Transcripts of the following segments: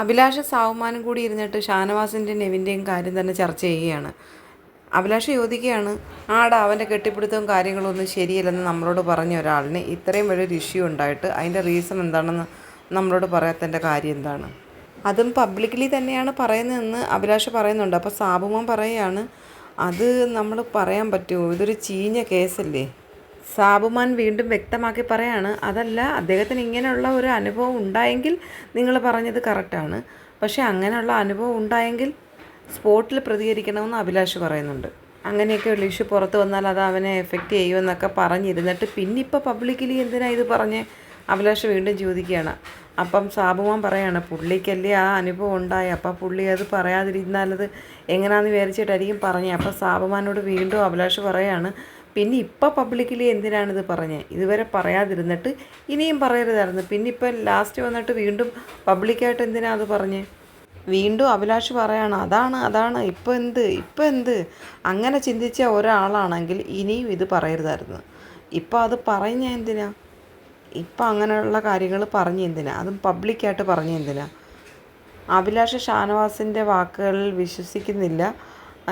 അഭിലാഷ് സാവുമാനും കൂടി ഇരുന്നിട്ട് ഷാനവാസിന്റെ നെവിന്റെയും കാര്യം തന്നെ ചർച്ച ചെയ്യുകയാണ്. അഭിലാഷ ചോദിക്കുകയാണ് ആടാ അവന്റെ കെട്ടിപ്പിടുത്തവും കാര്യങ്ങളും ഒന്നും ശരിയല്ലെന്ന് നമ്മളോട് പറഞ്ഞ ഒരാളിന് ഇത്രയും വലിയൊരു ഇഷ്യൂ ഉണ്ടായിട്ട് അതിന്റെ റീസൺ എന്താണെന്ന് നമ്മളോട് പറയാത്തതിന്റെ കാര്യം എന്താണ്? അതും പബ്ലിക്കലി തന്നെയാണ് പറയുന്നതെന്ന് അഭിലാഷ പറയുന്നുണ്ട്. അപ്പോൾ സാബുമോൻ പറയുകയാണ് അത് നമ്മൾ പറയാൻ പറ്റുമോ? ഇതൊരു ചീഞ്ഞ കേസല്ലേ? സാബുമാൻ വീണ്ടും വ്യക്തമാക്കി പറയാണ് അതല്ല അദ്ദേഹത്തിന് ഇങ്ങനെയുള്ള ഒരു അനുഭവം ഉണ്ടായെങ്കിൽ നിങ്ങൾ പറഞ്ഞത് കറക്റ്റാണ് പക്ഷേ അങ്ങനെയുള്ള അനുഭവം ഉണ്ടായെങ്കിൽ സ്പോട്ടിൽ പ്രതികരിക്കണമെന്ന് അഭിലാഷ് പറയുന്നുണ്ട്. അങ്ങനെയൊക്കെയുള്ള ഇഷ്യൂ പുറത്ത് വന്നാൽ അത് അവനെ എഫക്റ്റ് ചെയ്യുമെന്നൊക്കെ പറഞ്ഞിരുന്നിട്ട് പിന്നെ ഇപ്പോൾ പബ്ലിക്കലി എന്തിനാണ് ഇത് പറഞ്ഞ് അഭിലാഷ് വീണ്ടും ചോദിക്കുകയാണ്. അപ്പം സാബുമാൻ പറയാണ് പുള്ളിക്കല്ലേ ആ അനുഭവം ഉണ്ടായി? അപ്പം പുള്ളി അത് പറയാതിരുന്നാലത് എങ്ങനെയാണെന്ന് വിചാരിച്ചിട്ടായിരിക്കും പറഞ്ഞത് അപ്പം സാബുമാനോട് വീണ്ടും അഭിലാഷ് പറയാണ് പിന്നെ ഇപ്പം പബ്ലിക്കലി എന്തിനാണിത് പറഞ്ഞത് ഇതുവരെ പറയാതിരുന്നിട്ട് ഇനിയും പറയരുതായിരുന്നു. പിന്നെ ഇപ്പം ലാസ്റ്റ് വന്നിട്ട് വീണ്ടും പബ്ലിക്കായിട്ട് എന്തിനാ അത് പറഞ്ഞേ? വീണ്ടും അഭിലാഷ് പറയാണ് അതാണ് അതാണ് ഇപ്പം എന്ത് ഇപ്പം എന്ത്? അങ്ങനെ ചിന്തിച്ച ഒരാളാണെങ്കിൽ ഇനിയും ഇത് പറയരുതായിരുന്നു. ഇപ്പം അത് പറഞ്ഞ എന്തിനാ? ഇപ്പം അങ്ങനെയുള്ള കാര്യങ്ങൾ പറഞ്ഞ എന്തിനാ? അതും പബ്ലിക്കായിട്ട് പറഞ്ഞ എന്തിനാ? അഭിലാഷ് ഷാനവാസിന്റെ വാക്കുകളിൽ വിശ്വസിക്കുന്നില്ല.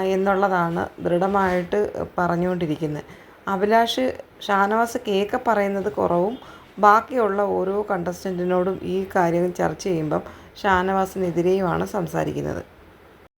എന്നുള്ളതാണ് ദൃഢമായിട്ട് പറഞ്ഞുകൊണ്ടിരിക്കുന്നത്. അഭിലാഷ് ഷാനവാസ് കേക്ക് പറയുന്നത് കുറവും ബാക്കിയുള്ള ഓരോ കണ്ടസ്റ്റന്റിനോടും ഈ കാര്യം ചർച്ച ചെയ്യുമ്പം ഷാനവാസിനെതിരെയുമാണ് സംസാരിക്കുന്നത്.